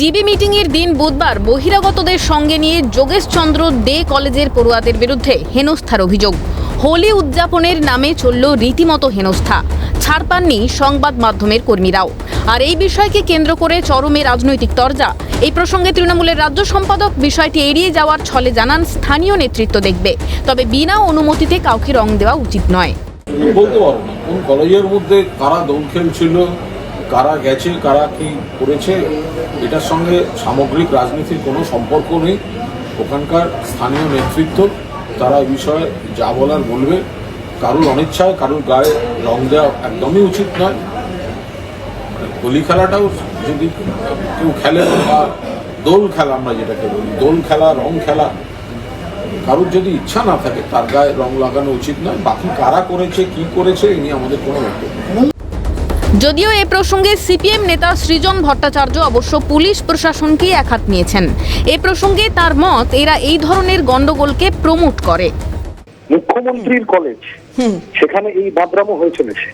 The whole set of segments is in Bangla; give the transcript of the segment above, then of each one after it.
মিটিংয়ের দিন বুধবার বহিরাগতদের সঙ্গে নিয়ে যোগেশচন্দ্র দে কলেজের পড়ুয়াদের বিরুদ্ধে হেনস্থার অভিযোগ। হোলি উদযাপনের নামে চলল রীতিমতো হেনস্থা। ছাড় পাননি সংবাদ মাধ্যমের কর্মীরাও। আর এই বিষয়কে কেন্দ্র করে চরমে রাজনৈতিক তরজা। এই প্রসঙ্গে তৃণমূলের রাজ্য সম্পাদক বিষয়টি এড়িয়ে যাওয়ার ছলে জানান স্থানীয় নেতৃত্ব দেখবে। তবে বিনা অনুমতিতে কাউকে রং দেওয়া উচিত নয়। বলতে পারব কোন কলেজের মধ্যে কারা দৌড় খেলছিল কারা গেছে, কারা কি করেছে, এটার সঙ্গে সামগ্রিক রাজনীতির কোনো সম্পর্ক নেই। ওখানকার স্থানীয় নেতৃত্ব, তারা এই বিষয়ে যা বলার বলবে। কারোর অনিচ্ছায়, কারোর গায়ে রং দেওয়া একদমই উচিত নয়। হোলি খেলাটাও যদি কেউ খেলে, বা দোল খেলা আমরা যেটাকে বলি, দোল খেলা, রং খেলা, কারোর যদি ইচ্ছা না থাকে, তার গায়ে রং লাগানো উচিত নয়। বাকি কারা করেছে, কি করেছে, এ নিয়ে আমাদের কোনো বক্তব্য। যদিও এ প্রসঙ্গে সিপিএম নেতা সৃজন ভট্টাচার্য অবশ্য পুলিশ প্রশাসনকেই একহাত নিয়েছেন। এ প্রসঙ্গে তার মত এরা এই ধরনের গন্ডগোলকে প্রমোট করে। মুখ্যমন্ত্রীর কলেজ সেখানে এই বাদরামো হয়ে চলেছে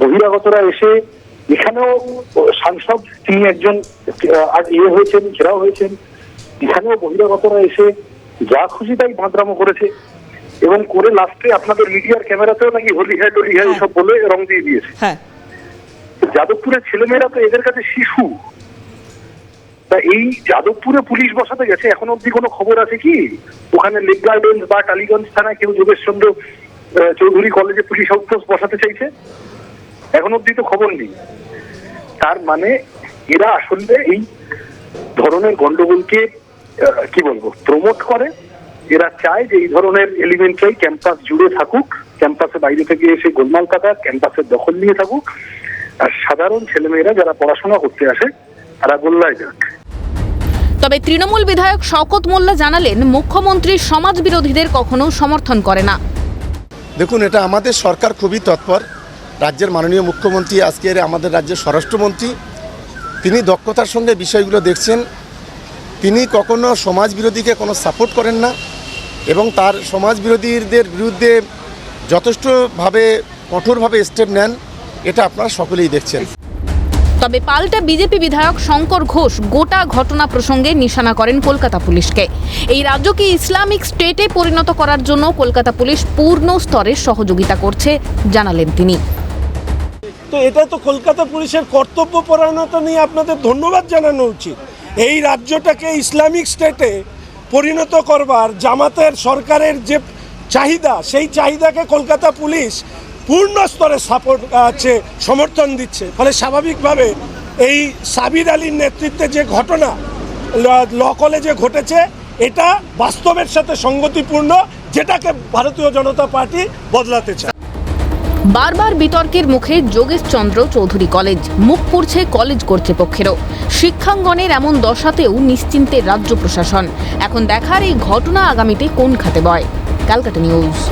বহিরাগতরা এসে এখানেও সাংসদ তিনি একজন ইয়ে হয়েছেন ঘেরাও হয়েছেন। এখানেও বহিরাগতরা এসে যা খুশি তাই বাদরামো করেছে। এবং করে লাস্টে আপনাদের মিডিয়ার ক্যামেরাতেও নাকি হোলি হ্যাঁ টলি হ্যাঁ। এসব বলে রং দিয়ে দিয়েছে। হ্যাঁ। যাদবপুরের ছেলেমেয়েরা তো এদের কাছে শিশু। তা এই যাদবপুরে পুলিশ বসাতে গেছে? এখন অব্দি কোনো খবর আছে কি? ওখানে লেক গার্ডেন্স বা টালিগঞ্জ থানায় কেউ যোগেশচন্দ্র চৌধুরী কলেজে পুলিশ আউটপোস্ট বসাতে চাইছে? এখন অব্দি তো খবর নেই। তার মানে এরা আসলে এই ধরনের গন্ডগোলকে কি বলব প্রমোট করে। এরা চায় যে এই ধরনের এলিমেন্টরাই ক্যাম্পাস জুড়ে থাকুক ক্যাম্পাসে বাইরে থেকে এসে গোলমাল কাটাক ক্যাম্পাসের দখল নিয়ে থাকুক। আর সাধারণ ছেলেমেয়েরা যারা পড়াশোনা করতে আসে তারা গোল্লায় যাক। তবে তৃণমূল বিধায়ক শওকত মোল্লা জানালেন মুখ্যমন্ত্রী সমাজ বিরোধীদের কখনো সমর্থন করে না। দেখুন এটা আমাদের সরকার খুবই তৎপর। রাজ্যের মাননীয় মুখ্যমন্ত্রী আজকের আমাদের রাজ্যের স্বরাষ্ট্রমন্ত্রী তিনি দক্ষতার সঙ্গে বিষয়গুলো দেখছেন। তিনি কখনো সমাজ বিরোধীকে কোনো সাপোর্ট করেন না এবং তার সমাজ বিরোধীদের বিরুদ্ধে যথেষ্টভাবে কঠোরভাবে স্টেপ নেন। এটা আপনারা সকলেই দেখছেন। তবে পাল্টা বিজেপি বিধায়ক শঙ্কর ঘোষ গোটা ঘটনা প্রসঙ্গে নিশানা করেন কলকাতা পুলিশকে। এই রাজ্যকে ইসলামিক স্টেটে পরিণত করার জন্য কলকাতা পুলিশ পূর্ণ স্তরে সহযোগিতা করছে জানালেন তিনি। তো এটা তো কলকাতা পুলিশের কর্তব্য পরায়ণতা নিয়ে আপনাদের ধন্যবাদ জানানো উচিত। এই রাজ্যটাকে ইসলামিক স্টেটে পরিণত করবার জামাতের সরকারের যে চাহিদা সেই চাহিদাকে কলকাতা পুলিশ পূর্ণ স্তরে সাপোর্ট আছে সমর্থন দিচ্ছে। ফলে স্বাভাবিকভাবে এই সাবির আলীর নেতৃত্বে যে ঘটনা, ল- কলেজে ঘটেছে, এটা বাস্তবের সাথে সঙ্গতিপূর্ণ, যেটাকে ভারতীয় জনতা পার্টি বদলাতে চায়। বারবার বিতর্কের মুখে যোগেশচন্দ্র চৌধুরী কলেজ, মুখ পুড়ছে কলেজ কর্তৃপক্ষেরও। শিক্ষাঙ্গনের এমন দশাতেও নিশ্চিন্তে রাজ্য প্রশাসন। এখন দেখার এই ঘটনা আগামীতে কোন খাতে বয়? ক্যালকাটা নিউজ।